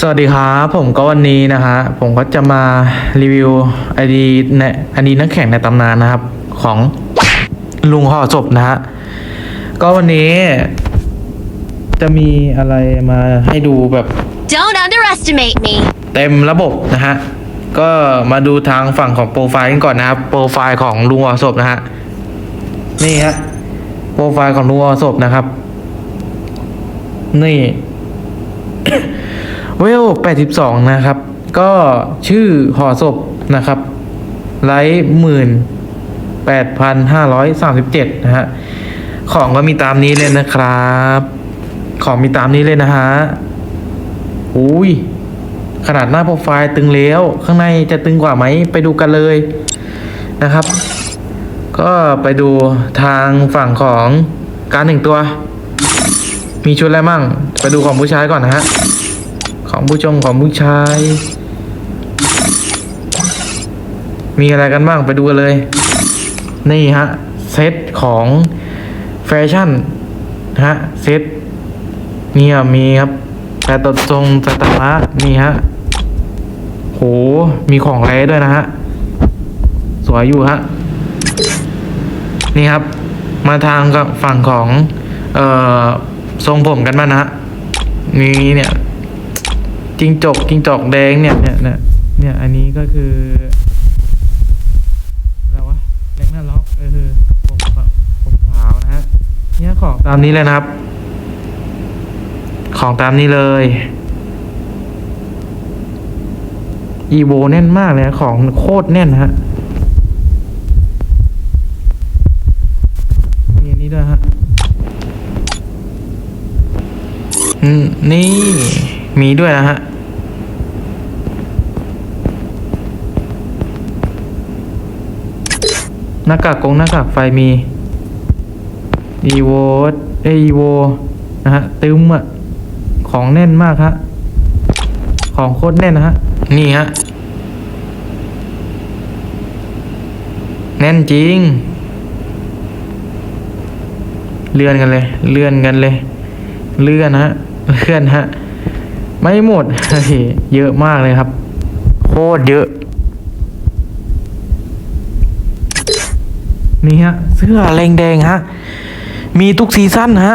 สวัสดีครับผมก็วันนี้นะฮะผมก็จะมารีวิวไอดีในไอดีนักแข่งในตำนานนะครับของลุงห่อศพนะฮะก็วันนี้ จะมีอะไรมาให้ดูแบบ Don't underestimate me. เต็มระบบนะฮะก็มาดูทางฝั่งของโปรไฟล์กันก่อนนะครับโปรไฟล์ของลุงวอศพนะฮะนี่ฮะโปรไฟล์ของลุงวอศพนะครับ นี่ เวล 82 นะครับ ก็ชื่อห่อศพนะครับไลท์หมื่นแปดพันห้าร้อยสามสิบเจ็ดนะฮะ ของก็มีตามนี้เลยนะครับ ของมีตามนี้เลยนะฮะอุ้ย ขนาดหน้าโปรไฟล์ตึงแล้ว ข้างในจะตึงกว่าไหม ไปดูกันเลยนะครับ ก็ไปดูทางฝั่งของการหนึ่งตัว มีชุดอะไรมั่ง ไปดูของผู้ชายก่อนนะฮะ ของผู้ชมของผู้ชาย มีอะไรกันบ้างไปดูกันเลย นี่ฮะ เซตของแฟชั่นฮะ เซตนี่มีครับแต่ตดทรงสตาร์นี่ฮะโหมีของแร้ด้วยนะฮะ สวยอยู่ฮะ นี่ครับ มาทางกับฝั่งของ เอ่อ ทรงผมกันบ้างนะฮะ นี่เนี่ย จิงจกจิงจอกแดงเนี่ยเนี่ยเนี่ยเนี่ยอันนี้ก็คืออะไรวะเล็กหน้าล็อกเออผมขาวผมขาวนะฮะเนี่ยของตามนี้เลยนะครับ ของตามนี้เลยอีโวแน่นมากเลยของโคตรแน่นฮะมีอันนี้ด้วยฮะอืมนี่ มีด้วยนะฮะ หน้ากากกงหน้ากากไฟมีอีโวเออีโวนะฮะ ตึมอะของแน่นมากฮะ ของโคตรแน่นนะฮะ นี่ฮะ แน่นจริง เลื่อนกันเลย เลื่อนกันเลย เลื่อนฮะ เลื่อนฮะ ไม่หมดเยเยอะมากเลยครับ โคตรเยอะ นี่ฮะ เสื้อแรงแดงฮะ มีทุกซีซั่นฮะ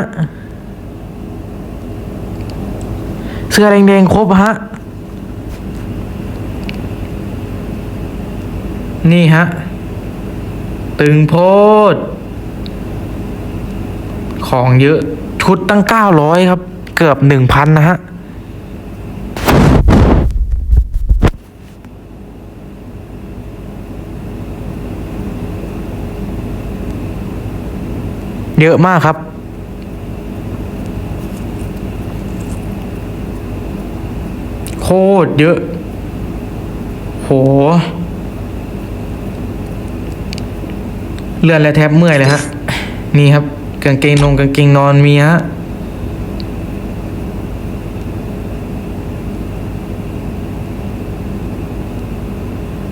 เสื้อแรงแดงครบฮะ นี่ฮะ ตึงโพด ของเยอะชุดตั้งเก้าร้อยครับ เกือบหนึ่งพันนะฮะ เยอะมากครับ โคตรเยอะ โห เลื่อนและแทบเมื่อยเลยฮะ นี่ครับกางเกงนงกางเกงนอนมีฮะ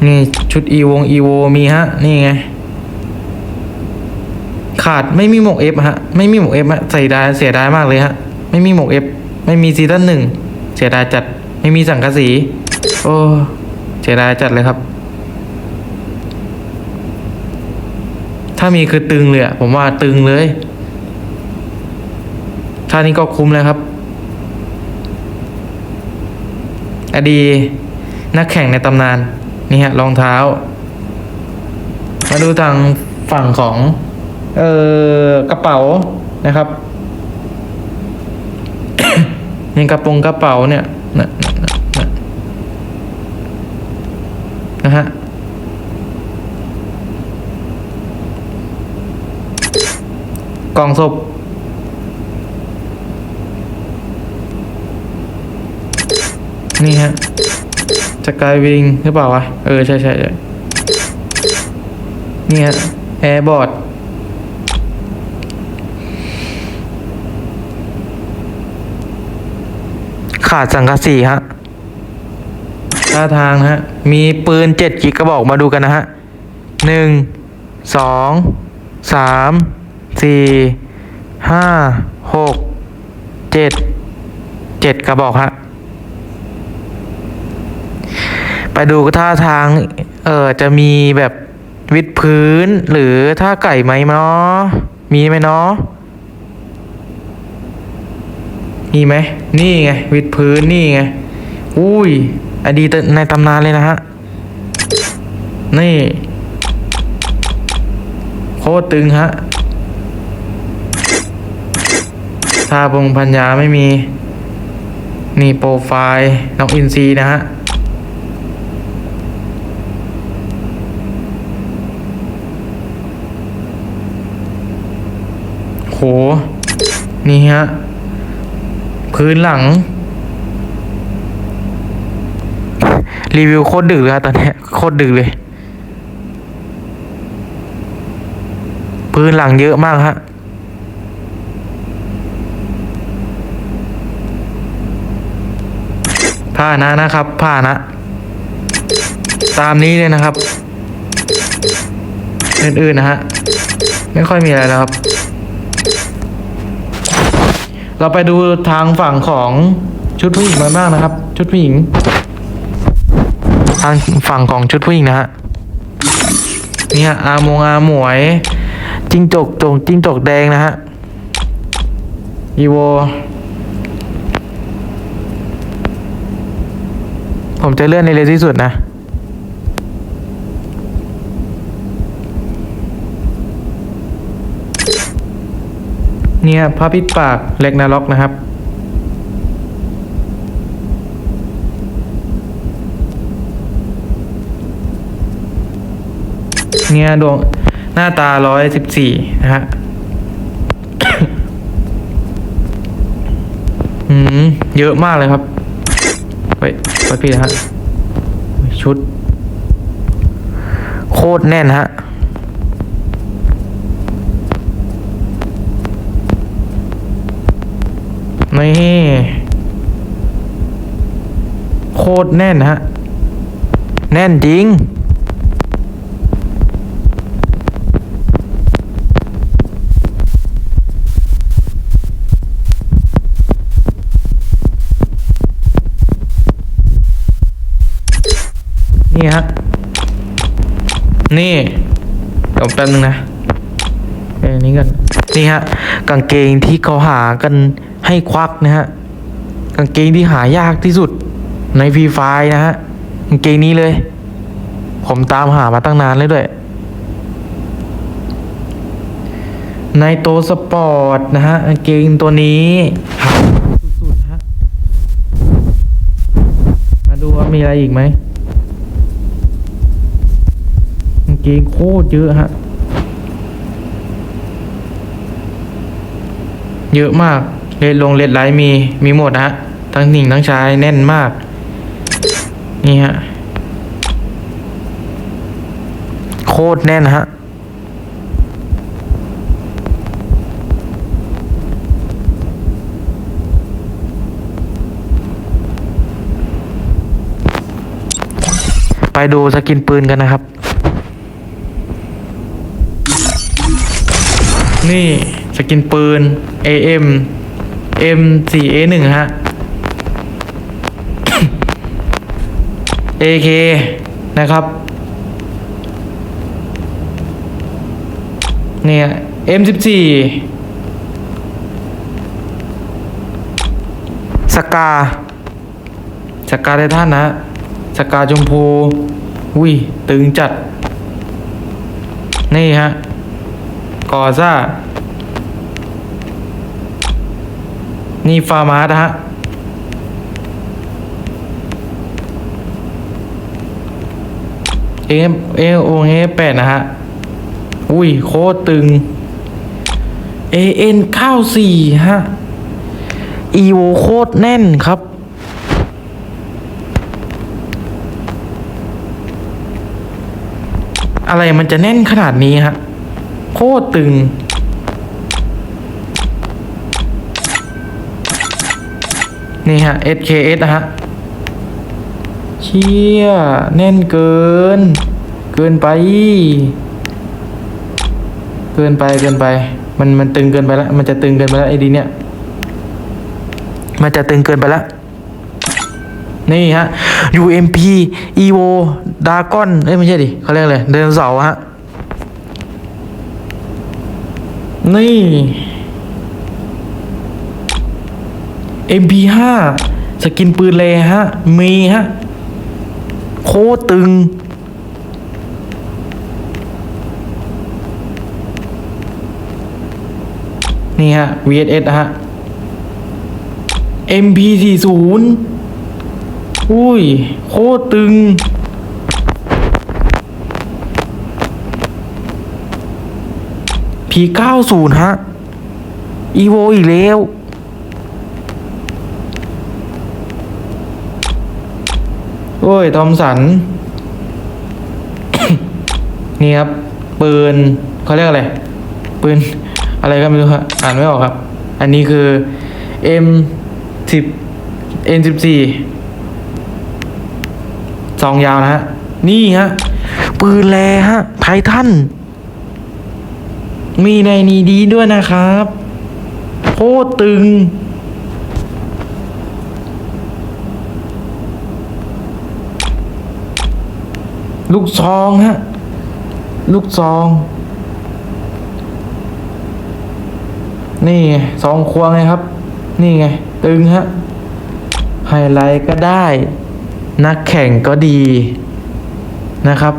นี่ชุดอีวงอีโวมีฮะ นี่ไง ขาดไม่มีหมวกเอฟฮะ ไม่มีหมวกเอฟฮะใส่ดายเสียดายมากเลยฮะ ไม่มีหมวกเอฟไม่มีซีซั่นหนึ่งเสียดายจัดไม่มีสังกะสี โอ้เสียดายจัดเลยครับ ถ้ามีคือตึงเลยอะผมว่าตึงเลยถ้านี้ก็คุ้มเลยครับ อดี นักแข่งในตำนาน นี่ฮะรองเท้า มาดูทางฝั่งของ เอ่อกระเป๋านะครับนี่กระโปรงกระเป๋าเนี่ยนะนะฮะกล่องศพนี่ฮะจะกลายวิงหรือเปล่าวะ เออ ใช่ใช่ใช่นี่ฮะแอร์บอร์ด ขาดสังกะสีฮะท่าทางฮะ มีปืนเจ็ดกิกกระบอกมาดูกันนะฮะหนึ่งสองสามสี่ห้าหกเจ็ดเจ็ดกระบอกฮะ ไปดูท่าทาง เออจะมีแบบวิดพื้นหรือท่าไก่ไหมเนาะมีไหมเนาะ มีไหมนี่ไงวิดพื้นนี่ไงอุ้ยอดีตในตำนานเลยนะฮะนี่โคตรตึงฮะทาปงพัญญาไม่มี นี่โปรไฟล์น้องอินซีนะฮะโห นี่ฮะ พื้นหลัง รีวิวโคตรดึกเลยครับตอนนี้โคตรดึกเลย พื้นหลังเยอะมากฮะผ้านะนะครับผ้านะ ตามนี้เลยนะครับ อื่นๆนะฮะ ไม่ค่อยมีอะไรแล้วครับ เราไปดูทางฝั่งของชุดผู้หญิงมาบ้างนะครับ ชุดผู้หญิง ทางฝั่งของชุดผู้หญิงนะฮะเนี่ยอามงอาหมวยจิงจกจงจิงจกแดงนะฮะอีโว ผมจะเลื่อนในเร็วที่สุดนะ เนี่ยพระพิษปากเล็กนาล็อกนะครับ เนี่ยดวงหน้าตาร้อยสิบสี่นะฮะอืมเยอะมากเลยครับไปไปพี่นะฮะชุด โคตรแน่นฮะ นี่โคตรแน่นฮะ แน่นจริง นี่ฮะ นี่เดี๋ยวแป๊บนึงนะเอ้นี่กัน นี่ฮะ กางเกงที่เขาหากัน ให้ควักนะฮะกางเกงที่หายากที่สุดในฟรีไฟนะฮะกางเกงนี้เลย ผมตามหามาตั้งนานเลยด้วยในโตสปอร์ตนะฮะกางเกงตัวนี้หาสุดๆฮะมาดูว่ามีอะไรอีกไหมกางเกงโคตรเยอะฮะเยอะมาก เลดลงเลดไลท์มีมีหมดฮะทั้งหญิงทั้งชายแน่นมาก นี่ฮะโคตรแน่นฮะไปดูสกินปืนกันนะครับ นี่สกินปืน AM M4A1 ฮะ AK นะครับเนี่ย M14 สกาสกาไททันนะสกาชมพูอุ้ยตึงจัด นี่ฮะกอซ่า นี่ฟาร์มาร์ฮะเอ็มเอโอเอแปดนะฮะ อุ้ยโคตรตึง AN 94ฮะ EVO โคตรแน่นครับอะไรมันจะแน่นขนาดนี้ฮะ โคตรตึง นี่ฮะ SKS นะฮะเชี่ยแน่นเกิน เกินไป เกินไปเกินไป มันมันตึงเกินไปแล้ว มันจะตึงเกินไปแล้วไอ้ดีเนี่ย มันจะตึงเกินไปแล้วนี่ฮะ UMP EVO Dragon เอ้ยไม่ใช่ดิเขาเรียกอะไรเดินเสาฮะ นี่ MP5 สกินปืนเลยฮะ มีฮะ โคตึง นี่ฮะ VSS ฮะ MP40 อุ้ย โคตรตึง P90 ฮะ EVO อีกแล้ว โอ้ย ทอมสัน นี่ครับ ปืนเขาเรียกอะไร ปืน อะไรก็ไม่รู้ครับอ่านไม่ออกครับ อันนี้คือ M สิบ N สิบสี่ซองยาวนะฮะ นี่ฮะ ปืนแลฮะ ไททัน มีในนี้ดีด้วยนะครับ โคตรตึง ลูกซองฮะ ลูกซอง นี่ไงสองควงไงครับ นี่ไง ตึงฮะ ไฮไลท์ก็ได้ นักแข่งก็ดีนะครับ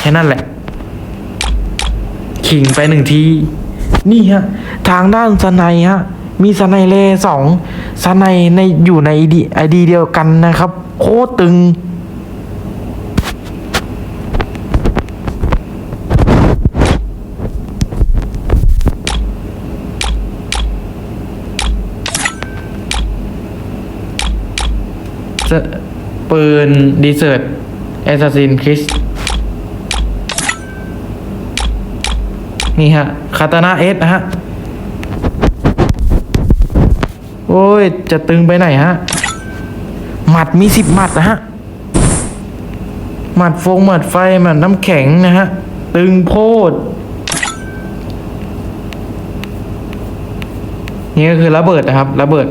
แค่นั้นแหละ ขิงไปหนึ่งที นี่ฮะ ทางด้านสไนฮะ มีสไนเลสองสไนในอยู่ในไอดีไอดีเดียวกันนะครับ โคตรตึง ปืนดีเซอร์ตแอสซัสซินคริสนี่ฮะคาตานาเอสฮะ โอ้ย จะตึงไปไหนฮะ หมัดมีสิบหมัดนะฮะ หมัดฟงหมัดไฟหมัดน้ำแข็งนะฮะ ตึงโพดนี่ก็คือระเบิดนะครับ ระเบิด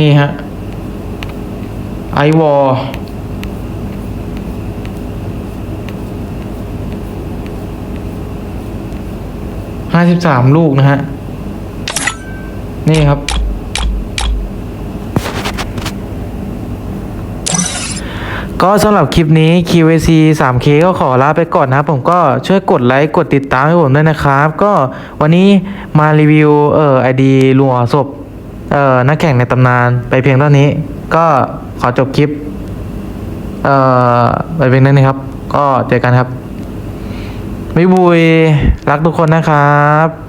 นี่ฮะไอวอลห้าสิบสามลูกนะฮะ นี่ครับ ก็สำหรับคลิปนี้ QAC 3K ก็ขอลาไปก่อนนะครับผมก็ช่วยกดไลค์ กดติดตามให้ผมด้วยนะครับ ก็วันนี้มารีวิวเอ่อไอดีลุงศพ เอ่อนักแข่งในตำนานไปเพียงเท่านี้ ก็ขอจบคลิป เอ่อไปเพียงเท่านี้ครับ ก็เจอกันครับ บ๊ายบุยรักทุกคนนะครับ